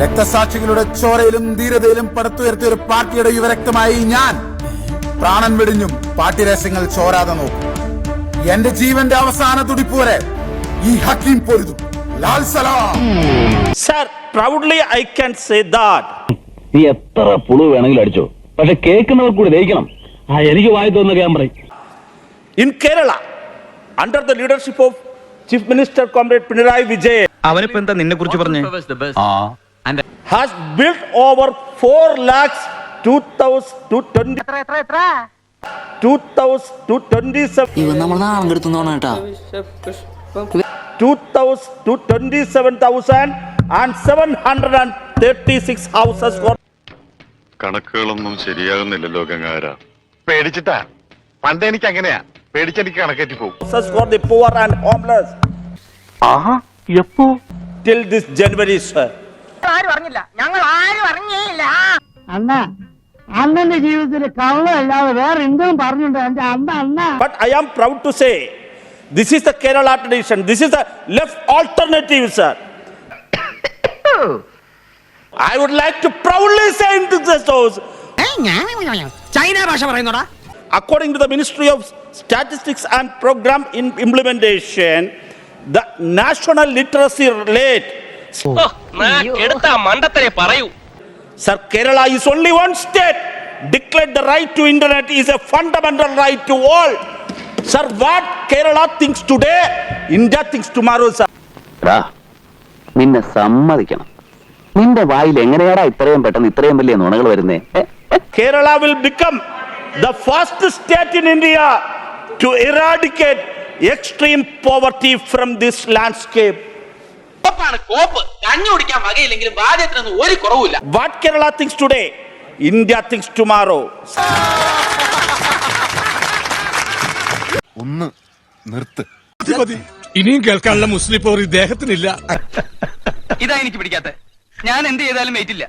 രക്തസാക്ഷികളുടെ ചോരയിലും ധീരതയിലും പടുത്തുയർത്തിയ ഒരു പാർട്ടിയുടെ യുവരക്തമായി ഞാൻ പ്രാണൻ വെടിഞ്ഞും പാർട്ടി രഹസ്യങ്ങൾ ചോരാതെ നോക്കും. എന്റെ ജീവന്റെ അവസാന തുടിപ്പ് വരെ ഈ ഹക്കീം പൊരുതും. ലാൽ സലാം. Sir proudly I can say that നീ എത്ര പുളു വേണമെങ്കിലും അടിച്ചോ. പക്ഷെ കേൾക്കുന്നവർ കൂടി ദഹിക്കണം. ആ എനിക്ക് വായി തോന്നുന്ന camera in Kerala under the leadership of chief minister comrade Pinarayi Vijayan അവനിപ്പോ എന്താ നിന്നെ കുറിച്ച് പറഞ്ഞേ has built over 4 lakhs 2,000 to 20 2,000 to 27 ഇവൻ നമ്മൾ നാളം കെടുത്തുന്നോണ കേട്ടാ 2,000 to 27,000 and 736 houses for കണക്കുകളൊന്നും ശരിയാകുന്നില്ലല്ലോ ഗംഗാര പേടിച്ചിട്ടാ പണ്ട് എനിക്ക് അങ്ങനെയാ പേടിച്ചെനിക്ക് കണക്കേറ്റി പോകും houses for the poor and homeless till this January, sir. ആരും അറിഞ്ഞില്ല ഞങ്ങൾ ആരും അറിഞ്ഞേയില്ല അണ്ണാ അണ്ണന്റെ ജീവിതത്തിൽ കള്ളമല്ലാതെ വേറെ എന്തും പറഞ്ഞിട്ടുണ്ട് എന്റെ അണ്ണ അണ്ണ But I am proud to say, this is the Kerala tradition. This is the left alternative, sir. I would like to proudly say into this house, China ഭാഷ പറയുന്നോടാ according to the Ministry of Statistics and Program Implementation, the national literacy rate, മണ്ടത്തരെ പറയൂ. Sir Kerala is only one state declared the right to internet is a fundamental right to all sir what Kerala thinks today India thinks tomorrow sir നിന്നെ സമ്മതിക്കണം. നിന്റെ വായിൽ എങ്ങനെയാടാ ഇത്രയും പെട്ടെന്ന് ഇത്രയും വലിയ നുണകൾ വരുന്നേ? Kerala will become the first state in India to eradicate extreme poverty from this landscape കോപ്പാണ് കോപ്പ്? കഞ്ഞു കുടിക്കാൻ വകയില്ലെങ്കിലും വാദ്യത്തിനൊന്നും ഒരു കുറവില്ല what Kerala thinks today India thinks tomorrow ഒന്ന് നിർത്ത്. ഇനിയും കേൾക്കാനുള്ള മുസ്ലിം പോർ ഇദ്ദേഹത്തിനില്ല. ഇതാ എനിക്ക് പിടിക്കാത്ത ഞാൻ എന്ത് ചെയ്താലും വെയിറ്റില്ല